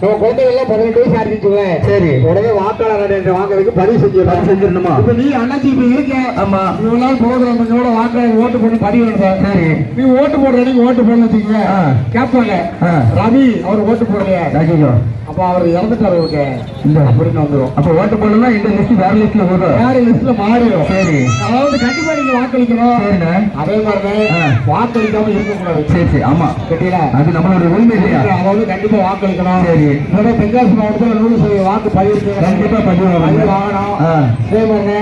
நம்ம குழந்தைகள் எல்லாம் பதினெட்டு வயசு ஆரம்பிச்சுங்க சரி. உடனே வாக்காளர் அடையாளத்தை வாங்குறதுக்கு பதிவு பதிவு செஞ்சிடலாம் செஞ்சிடணுமா? இப்ப நீ அண்ணாச்சி இப்ப இருக்க ஆமா. இவ்வளவு நாள் ப்ரோக்ராம் பண்ணோட வாக்காளர் ஓட்டு போட்டு பதிவு எழுத சரி. நீ ஓட்டு போடுற அன்னைக்கு ஓட்டு போடணும் வச்சுக்கோங்க. கேட்பாங்க. ரவி அவர் ஓட்டு போடலையே. ராஜேஜோ அப்ப அவர் இறந்துட்டாரு இருக்கு இந்த அப்படின்னு வந்துரும். அப்ப ஓட்டு போடணும்னா இந்த லிஸ்ட் வேற லிஸ்ட்ல போதும். வேற லிஸ்ட்ல மாறிடும். சரி. அதாவது கண்டிப்பா நீங்க வாக்களிக்கணும். அதே மாதிரி. வாக்களிக்காம இருக்கக்கூடாது. சரி சரி. ஆமா. கேட்டீங்களா அது நம்மளோட உரிமை அதாவது கண்டிப்பா வாக்களிக்கணும். சரி. இதோட தென்காசி மாவட்டத்தில் நூறு சதவீத வாக்கு பதிவு. கண்டிப்பா பதிவு. ஆ. அதே மாதிரி.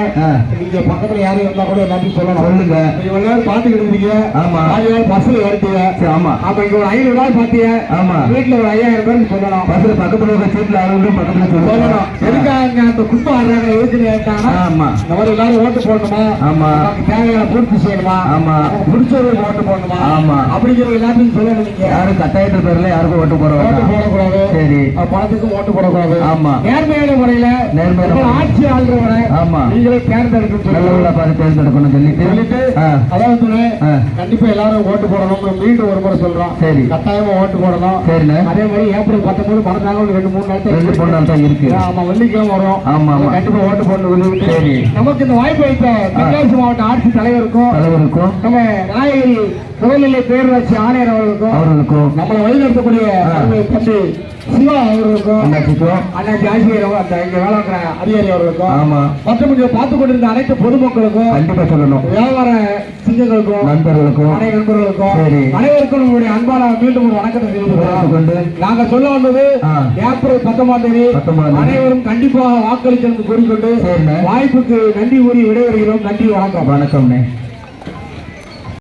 நீங்க பக்கத்துல யாரும் இருந்தா கூட எல்லாத்தையும் சொல்லணும் சொல்லுங்க. இவ்வளவு நேரம் பாத்துக்கிட்டு இருந்தீங்க. ஆமா. பாதி நாள் பஸ்ல ஏறிட்டீங்க. சரி ஆமா. அப்ப இங்க ஒரு ஐநூறு பாத்தீங்க. ஆமா. வீட்டுல ஒரு ஐயாயிரம் பேருக்கு சொல்லணும் பஸ்ல பக்கத்துல இருக்க சீட்ல பக்கத்துல சொல்லணும். எதுக்காக அந்த குப்பை ஆடுறாங்க எதுக்குன்னு கேட்டாங்கன்னா ஆமா. இந்த மாதிரி எல்லாரும் ஓட்டு போடணுமா? ஆமா. தேவையான பூர்த்தி செய்யணுமா? ஆமா. நமக்கு பிடிச்சவங்களுக்கு ஓட்டு போடணுமா? ஆமா. அப்படிங்கிற எல்லாத்தையும் சொல்லணும் யாரும் கட்டாயத்து பேர்ல யாருக்கும் ஓட்டு போட ஓட்டு போடக்கூடாது. சரி. அஹ் பணத்துக்கும் ஓட்டு போடக்கூடாது ஆமா. நேர்மையான முறையில நேர்மையான. ஆட்சி ஆள்றவரை ஆமா. நீங்களே தேர்ந்தெடுக்கணும் நல்ல பார்த்து தேர்ந்தெடுக்கணும் சொல்லிட்டு. அதாவது. கண்டிப்பா எல்லாரும் ஓட்டு போடணும் மீண்டும் ஒரு முறை சொல்றோம் சரி. கட்டாயமா ஓட்டு போடணும் சரிண்ணே அதே மாதிரி ஏப்ரல் பத்தொன்பது ஒரு ரெண்டு மூணு நாள் ரெண்டு. மூணு நாள் தான் இருக்கு ஆமா வெள்ளிக்கிழமை வரும் ஆமா, ஆமா. கண்டிப்பா ஓட்டு போடணும் சரி. நமக்கு இந்த வாய்ப்பு அளித்த தென்காசி மாவட்ட ஆட்சி தலைவருக்கும் தலைவருக்கும் நம்ம நாயகிரி துணைநிலை பேரூராட்சி ஆணையர் அவர்களுக்கும் அவர்களுக்கும் நம்மளை வழிநடத்தக்கூடிய தம்பி சிவா அவர்களுக்கும் அந்த இங்க வேலை பார்க்குற அதிகாரி அவர்களுக்கும் ஆமா. மற்றும் இங்க பார்த்து கொண்டிருந்த அனைத்து பொதுமக்களுக்கும் கண்டிப்பா சொல்லணும். வியாபார சிங்கங்களுக்கும் நண்பர்களுக்கும். அனை நண்பர்களுக்கும். அனைவருக்கும் நம்முடைய அன்பான மீண்டும் ஒரு வணக்கத்தை தெரிவித்துக்கிறோம் கொண்டு. நாங்க சொல்ல வந்தது. ஏப்ரல் பத்தொன்பதாம் தேதி. அனைவரும் கண்டிப்பாக வாக்களிக்கணும் கூறிக்கொண்டு வாய்ப்புக்கு நன்றி கூறி விடைபெறுகிறோம். நன்றி வணக்கம். வணக்கம்ண்ணே.